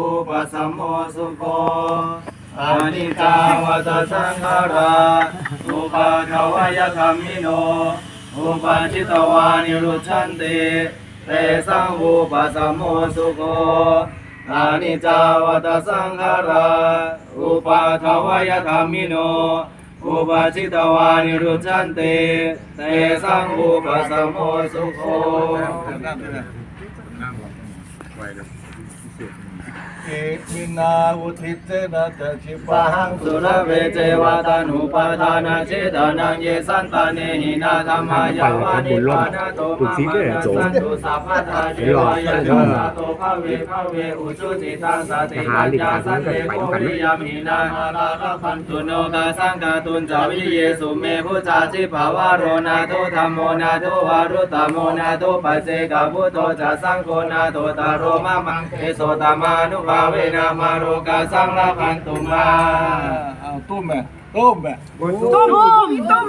อุปสัมโมสุโคอานิจจาวัตสังขาราอุปาทวยธรรมิโน อุปาจิตวานิรุชันติเตสังอุปสัมโมสุโคอานิจจาวัตสังขาราอุปาทวยธรรมิโน อุปาจิตวานิรุชันติเตสังอุปสัมโมสุโคเลยเอมินาอุทิเตนะจะชิปังสุรรเวเจวาตานุปาทานาเชตานังเยสันตาเนหินาธรรมายาวานิปานาโตมามาสันตุสัพพะทาเจวายะจัสสะโตภะเวภะเวอุชุจิตังสติปัญญาสันเตโกวิยามินามาลาลพันตุโนกาสังกาตุนจาวิเยสุเมพุจาจิภาวะโรนาโตธรรมโมนาโตวารุตโมนาโตปัจเจกาพุทโตจะสังโฆนาโตตาโรมะมังเอโสตามานุภาเวนามาโรกาสังลาพันตุมาเอาตุ้มแม่ตุ้มแม่ตุ้มตุ้ม